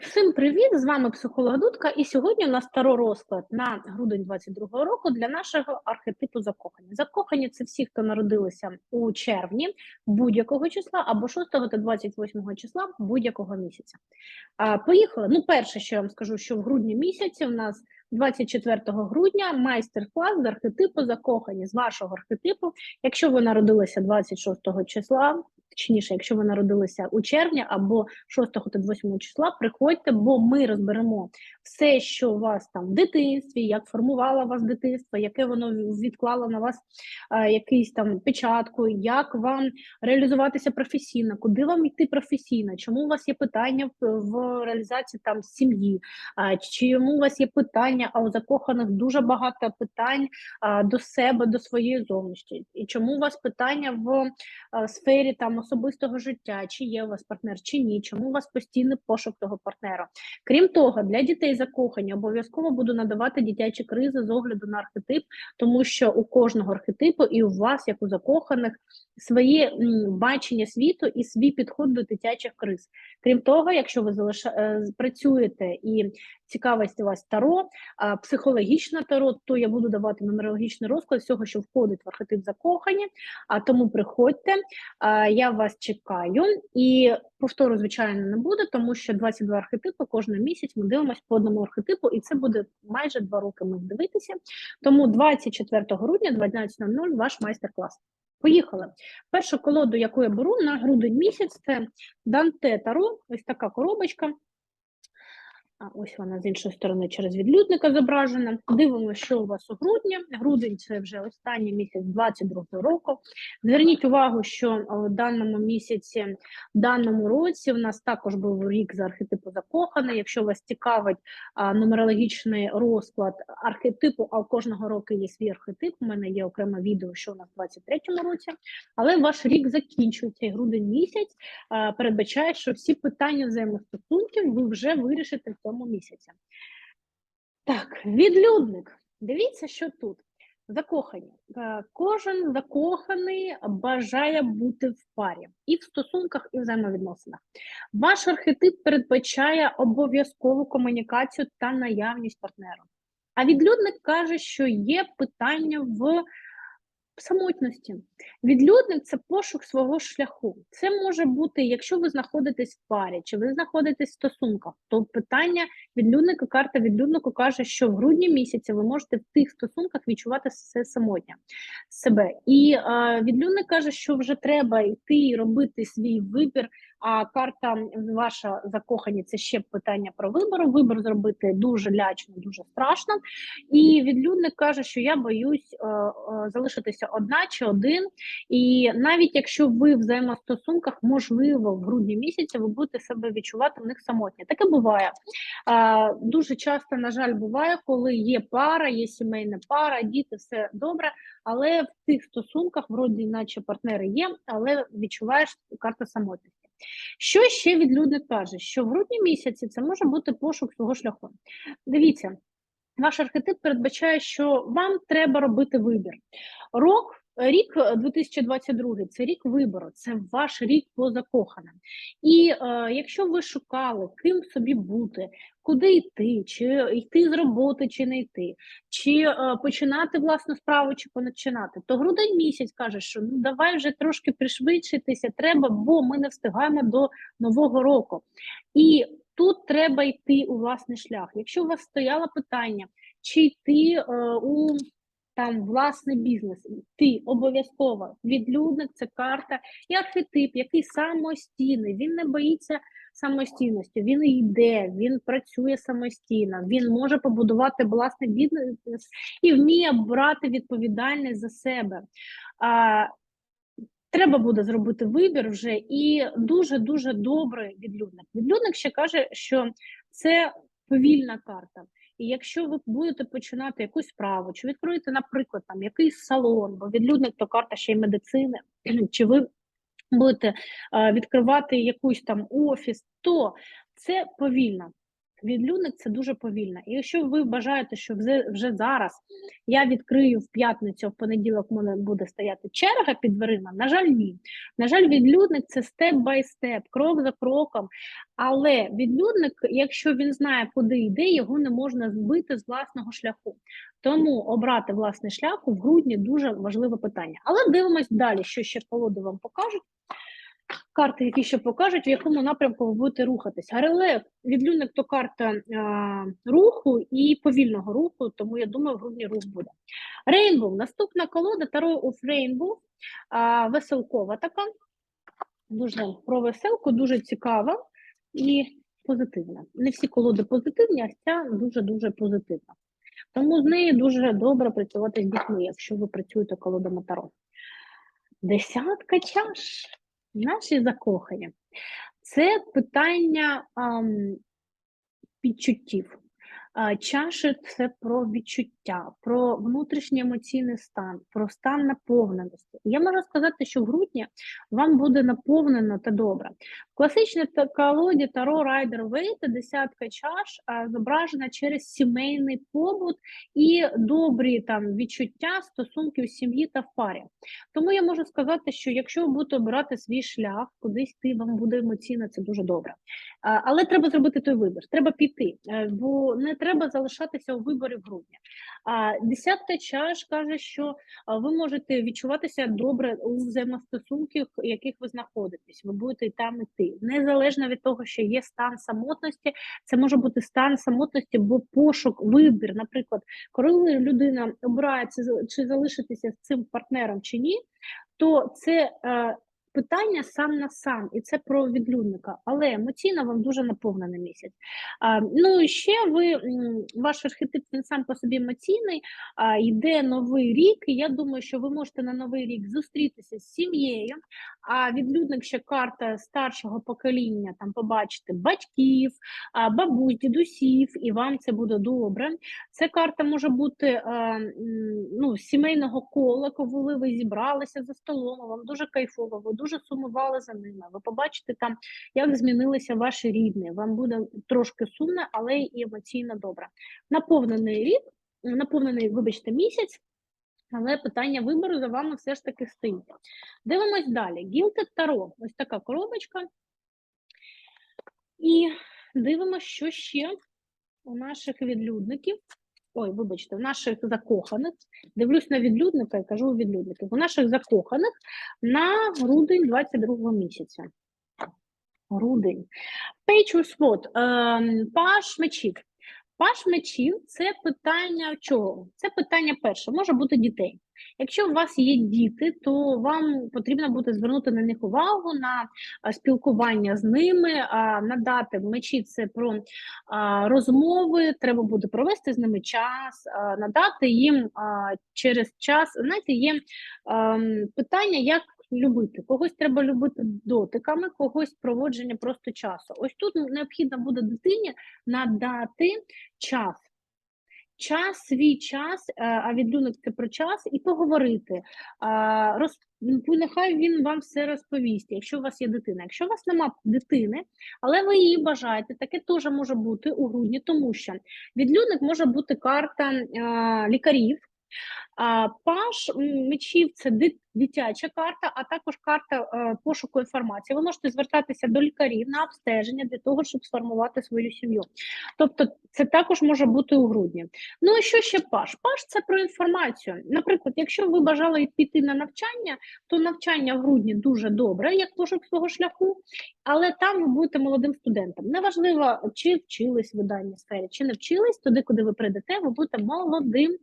Всім привіт! З вами психолог Дудка, і сьогодні у нас таро розклад на грудень 22-го року для нашого архетипу закохані. Закохані це всі, хто народилися у червні будь-якого числа або 6 та 28 числа будь-якого місяця. А, Поїхали. Ну, перше, що я вам скажу, що в грудні місяці у нас 24 грудня майстер-клас з архетипу закохані з вашого архетипу. Якщо ви народилися 26 числа, точніше, якщо ви народилися у червні або 6 та 8 числа, приходьте, бо ми розберемо все, що у вас там в дитинстві, як формувало вас дитинство, яке воно відклало на вас а, якийсь там печатку, як вам реалізуватися професійно, куди вам йти професійно, чому у вас є питання в, реалізації там сім'ї, а, чому у вас є питання, а у закоханих дуже багато питань а, до себе, до своєї зовнішності, і чому у вас питання в а, сфері там особистого життя, чи є у вас партнер, чи ні, чому у вас постійний пошук того партнера. Крім того, для дітей закохані обов'язково буду надавати дитячі кризи з огляду на архетип, тому що у кожного архетипу і у вас, як у закоханих, своє бачення світу і свій підход до дитячих криз. Крім того, якщо ви залиша... е, працюєте і цікавість у вас таро, а, психологічне таро, то я буду давати нумерологічний розклад всього, що входить в архетип закохані. А тому приходьте, я вас чекаю і повтору, звичайно, не буде, тому що 22 архетипи кожен місяць ми дивимося по одному архетипу, і це буде майже два роки ми дивитися. Тому 24 грудня, 12.00 ваш майстер-клас. Поїхали. Першу колоду, яку я беру на грудень місяць, це Данте Таро, ось така коробочка. Ось вона з іншої сторони через відлюдника зображена. Дивимося, що у вас у грудні. Грудень це вже останній місяць 22 року. Зверніть увагу, що в даному місяці, в даному році, у нас також був рік за архетипу закоханий. Якщо вас цікавить а, нумерологічний розклад архетипу, а у кожного року є свій архетип. У мене є окреме відео, що у нас в 23-му році, але ваш рік закінчується і грудень місяць а, передбачає, що всі питання взаємостосунків ви вже вирішите в цьому місяці. Так, відлюдник. Дивіться, що тут. Закохані. Е, Кожен закоханий бажає бути в парі і в стосунках, і в взаємовідносинах. Ваш архетип передбачає обов'язкову комунікацію та наявність партнера. А відлюдник каже, що є питання в самотності. Відлюдник це пошук свого шляху. Це може бути, якщо ви знаходитесь в парі, чи ви знаходитесь в стосунках, то питання відлюдника, карта відлюднику каже, що в грудні місяці ви можете в тих стосунках відчувати все самотнє себе. І е, відлюдник каже, що вже треба йти і робити свій вибір. А карта ваша закохані це ще питання про вибор. Вибір зробити дуже лячно, дуже страшно. І відлюдник каже, що я боюсь е, е, залишитися одна чи один. І навіть якщо ви в взаємостосунках, можливо, в грудні місяці ви будете себе відчувати в них самотні. Таке буває. Е, дуже часто, на жаль, буває, коли є пара, є сімейна пара, діти, все добре, але в тих стосунках, вроді, наче партнери є, але відчуваєш карта самотності. Що ще відлюдник каже? Що в грудні місяці це може бути пошук свого шляху. Дивіться, ваш архетип передбачає, що вам треба робити вибір. Рок. Рік 2022 – це рік вибору, це ваш рік по закоханим. І е, якщо ви шукали, ким собі бути, куди йти, чи йти з роботи, чи не йти, чи е, починати власну справу, чи починати, то грудень місяць каже, що ну давай вже трошки пришвидшитися, треба, бо ми не встигаємо до нового року. І тут треба йти у власний шлях. Якщо у вас стояло питання, чи йти е, у там власний бізнес, ти обов'язково відлюдник, це карта і архетип, який самостійний, він не боїться самостійності, він йде, він працює самостійно, він може побудувати власний бізнес і вміє брати відповідальність за себе. А, Треба буде зробити вибір вже і дуже дуже добрий відлюдник. Відлюдник ще каже, що це повільна карта. І якщо ви будете починати якусь справу, чи відкроєте, наприклад, там якийсь салон, бо відлюдник то карта ще й медицини, чи ви будете а, відкривати якийсь там офіс, то це повільно. Відлюдник це дуже повільно. І якщо ви бажаєте, що вже, вже зараз я відкрию в п'ятницю, в понеділок мене буде стояти черга під дверима, на жаль, ні. На жаль, відлюдник це степ бай степ, крок за кроком. Але відлюдник, якщо він знає, куди йде, його не можна збити з власного шляху. Тому обрати власний шлях в грудні дуже важливе питання. Але дивимось далі, що ще колоди вам покажуть. Карти, які ще покажуть, в якому напрямку ви будете рухатись. Гареле, відлюдник то карта а, руху і повільного руху, тому я думаю, в грудні рух буде. Рейнбоw, наступна колода Таро of Rainbow, веселкова така. Дуже про веселку, дуже цікава і позитивна. Не всі колоди позитивні, а ця дуже-дуже позитивна. Тому з нею дуже добре працювати з дітьми, якщо ви працюєте колодами Таро. Десятка чаш. Наші закохання. Це питання а, відчуттів. А, Чаші це про відчуття, про внутрішній емоційний стан, про стан наповненості. Я можу сказати, що в грудні вам буде наповнено та добре. В класичній колоді Таро Райдер Вейта десятка чаш зображена через сімейний побут і добрі там відчуття стосунків сім'ї та в парі. Тому я можу сказати, що якщо ви будете обирати свій шлях, кудись йти, вам буде емоційно, це дуже добре. Але треба зробити той вибір, треба піти, е, бо не треба залишатися у виборі в грудні. А десятка чаш каже, що ви можете відчуватися добре у взаємостосунках, в яких ви знаходитесь. Ви будете і там іти. Незалежно від того, що є стан самотності, це може бути стан самотності, бо пошук, вибір, наприклад, коли людина обирається з- чи залишитися з цим партнером чи ні, то це е, питання сам на сам, і це про відлюдника. Але емоційно вам дуже наповнений місяць. А, ну і ще ви ваш архетип він сам по собі емоційний. А, йде новий рік, і я думаю, що ви можете на новий рік зустрітися з сім'єю. А відлюдник ще карта старшого покоління, там побачити батьків, бабусь, дідусів, і вам це буде добре. Це карта може бути ну, сімейного кола, коли ви зібралися за столом, вам дуже кайфово, ви дуже сумували за ними. Ви побачите там, як змінилися ваші рідні. Вам буде трошки сумно, але і емоційно добре. Наповнений рік, наповнений, вибачте, місяць. Але питання вибору за вами все ж таки стоїть. Дивимось далі. Гілтед Таро. Ось така коробочка. І дивимося, що ще у наших відлюдників. Ой, вибачте, в наших закоханих. Дивлюсь на відлюдника і кажу відлюдників. У наших закоханих на грудень 22 місяця. Грудень. Page of. Ем, Паш мечів. Паш мечів це питання чого? Це питання перше, може бути дітей. Якщо у вас є діти, то вам потрібно буде звернути на них увагу на спілкування з ними, надати мечі це про розмови, треба буде провести з ними час, надати їм через час. Знаєте, є ем, питання, як любити. Когось треба любити дотиками, когось проводження просто часу. Ось тут необхідно буде дитині надати час. Час, свій час, е, а відлюнок це про час, і поговорити. Роз... ну, Нехай він вам все розповість, якщо у вас є дитина. Якщо у вас нема дитини, але ви її бажаєте, таке теж може бути у грудні, тому що відлюдник може бути карта е, лікарів. Паш мечів це дитяча карта, а також карта е, пошуку інформації. Ви можете звертатися до лікарів на обстеження для того, щоб сформувати свою сім'ю. Тобто, це також може бути у грудні. Ну і що ще паш? Паш це про інформацію. Наприклад, якщо ви бажали піти на навчання, то навчання в грудні дуже добре, як пошук свого шляху, але там ви будете молодим студентом. Неважливо, чи вчились в даній сфері, чи не вчились, туди, куди ви прийдете, ви будете молодим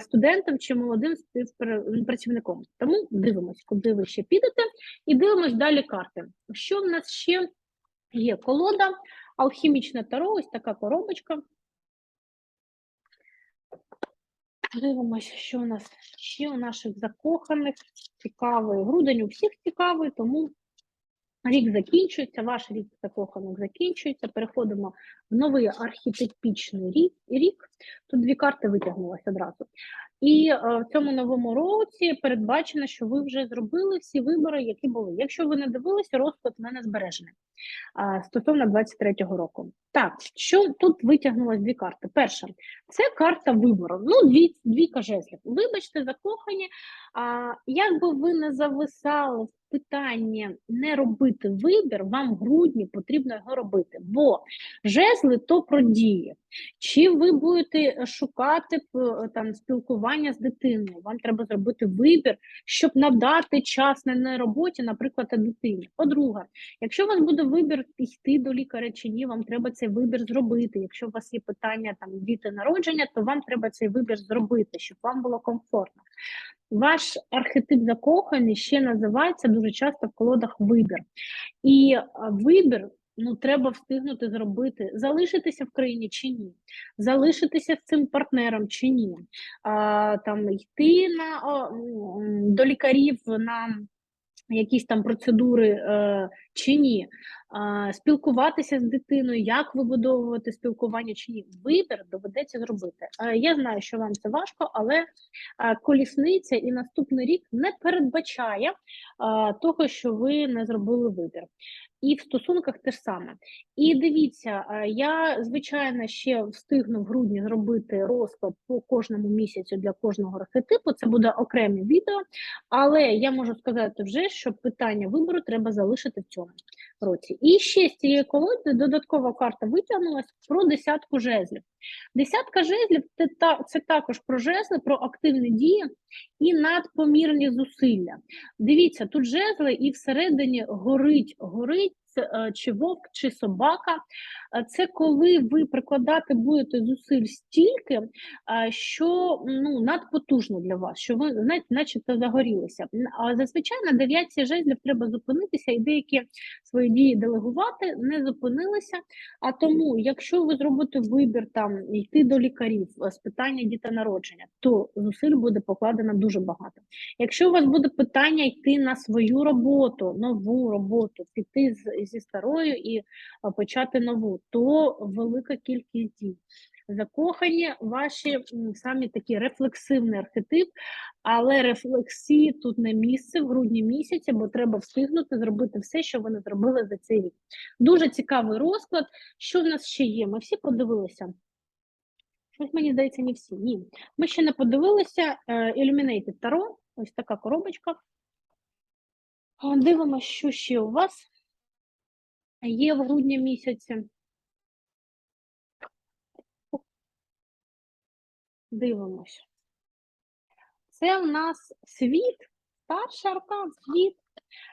студентом чи молодим співпрацівником. Тому дивимось, куди ви ще підете, і дивимось далі карти. Що в нас ще є? Колода, алхімічне таро, ось така коробочка. Дивимось, що у нас ще у наших закоханих цікавий. Грудень у всіх цікавий, тому рік закінчується, ваш рік закоханих закінчується. Переходимо в новий архетипічний рік. Тут дві карти витягнулися одразу. І е, в цьому новому році передбачено, що ви вже зробили всі вибори, які були. Якщо ви не дивилися, розклад в мене збережений стосовно 23-го року. Так, що тут витягнулось дві карти? Перша це карта вибору. Ну, дві, двійка жезлів. Вибачте, закохані. А, як би ви не зависали в питанні не робити вибір, вам в грудні потрібно його робити, бо жезли то про дії. Чи ви будете шукати там спілкування з дитиною? Вам треба зробити вибір, щоб надати час на роботі, наприклад, дитині. По-друге, якщо у вас буде вибір йти до лікаря чи ні, вам треба цей вибір зробити. Якщо у вас є питання там діти народження, то вам треба цей вибір зробити, щоб вам було комфортно. Ваш архетип закоханий ще називається дуже часто в колодах вибір. І вибір ну, треба встигнути зробити, залишитися в країні чи ні, залишитися з цим партнером чи ні, а, там, йти на, о, до лікарів на якісь там процедури е, чи ні, спілкуватися з дитиною, як вибудовувати спілкування чи ні. Вибір доведеться зробити. Я знаю, що вам це важко, але колісниця і наступний рік не передбачає того, що ви не зробили вибір. І в стосунках те ж саме. І дивіться, я звичайно ще встигну в грудні зробити розклад по кожному місяцю для кожного архетипу. Це буде окреме відео, але я можу сказати вже, що питання вибору треба залишити в цьому році. І ще з цієї колоди додаткова карта витягнулася про десятку жезлів. Десятка жезлів це, це також про жезли, про активні дії і надпомірні зусилля. Дивіться, тут жезли і всередині горить, горить чи вовк, чи собака. Е, Це коли ви прикладати будете зусиль стільки, е, що ну, надпотужно для вас, що ви знаєте, начебто загорілися. А зазвичай на дев'ятці жезлів треба зупинитися і деякі свої дії делегувати, не зупинилися. А тому, якщо ви зробите вибір там йти до лікарів е, з питання дітонародження, то зусиль буде покладено дуже багато. Якщо у вас буде питання йти на свою роботу, нову роботу, піти з, зі старою і почати нову, то велика кількість дій. Закохані ваші самі такі рефлексивний архетип, але рефлексії тут не місце в грудні місяці, бо треба встигнути зробити все, що ви не зробили за цей рік. Дуже цікавий розклад. Що в нас ще є? Ми всі подивилися. Щось мені здається, не всі. Ні. Ми ще не подивилися е, Illuminated Tarot. Ось така коробочка. Дивимося, що ще у вас є в грудні місяці. Дивимось. Це у нас світ, старший аркан, світ.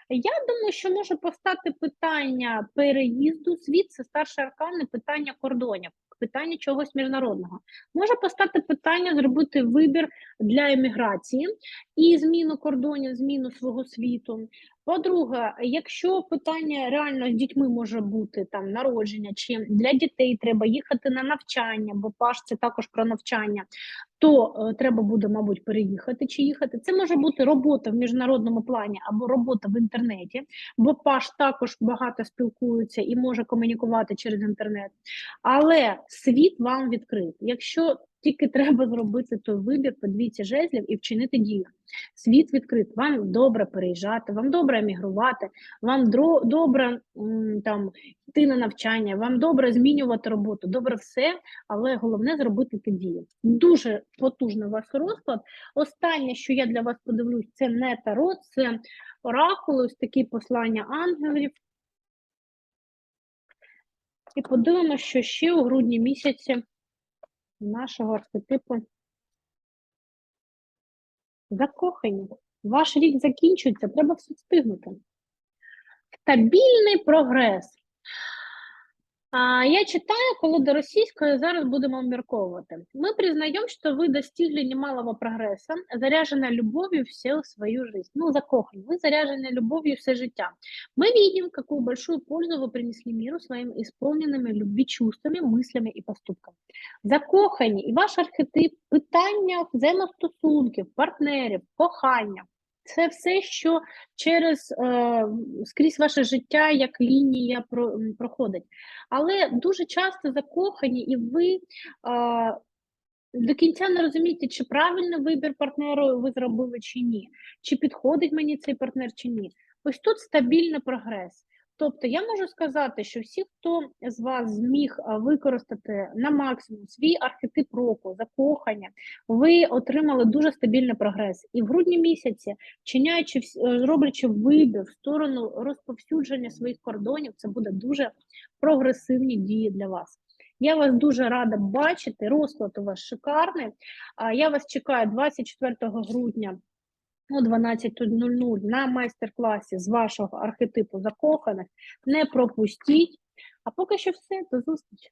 Я думаю, що може постати питання переїзду. Світ це старший аркан, не питання кордонів, питання чогось міжнародного. Може постати питання зробити вибір для еміграції і зміну кордонів, зміну свого світу. По-друге, якщо питання реально з дітьми може бути там народження, чи для дітей треба їхати на навчання, бо паш це також про навчання, то е, треба буде, мабуть, переїхати чи їхати. Це може бути робота в міжнародному плані або робота в інтернеті, бо паш також багато спілкується і може комунікувати через інтернет. Але світ вам відкрит. Якщо тільки треба зробити той вибір, подивіться жезлів і вчинити дію. Світ відкрит, вам добре переїжджати, вам добре емігрувати, вам добре там йти на навчання, вам добре змінювати роботу, добре все, але головне зробити ті дії. Дуже потужний ваш розклад. Останнє, що я для вас подивлюсь, це не таро, це оракули, ось такі послання ангелів. І подивимося, що ще у грудні місяці нашого архетипу закохані. Ваш рік закінчується, треба все встигнути. Стабільний прогрес. А, я читаю, коли до російської зараз будемо обмірковувати. Мы признаем, что вы достигли немалого прогресса, заряженной любовью всю свою жизнь. Ну, закоханы, вы заряжены любовью все життя. Мы видим, какую большую пользу вы принесли миру своими исполненными любви чувствами, мыслями и поступками. Закохані і ваш архетип питання взаємостосунків, партнерів, кохання. Це все, що через е, скрізь ваше життя як лінія про, проходить. Але дуже часто закохані, і ви е, до кінця не розумієте, чи правильний вибір партнеру ви зробили чи ні, чи підходить мені цей партнер чи ні. Ось тут стабільний прогрес. Тобто я можу сказати, що всі, хто з вас зміг використати на максимум свій архетип року, закохання, ви отримали дуже стабільний прогрес. І в грудні місяці, чиняючи е, роблячи вибір в сторону розповсюдження своїх кордонів, це буде дуже прогресивні дії для вас. Я вас дуже рада бачити. Розклад у вас шикарний. Я вас чекаю 24 грудня о 12.00 на майстер-класі з вашого архетипу закоханих. Не пропустіть. А поки що все, до зустрічі.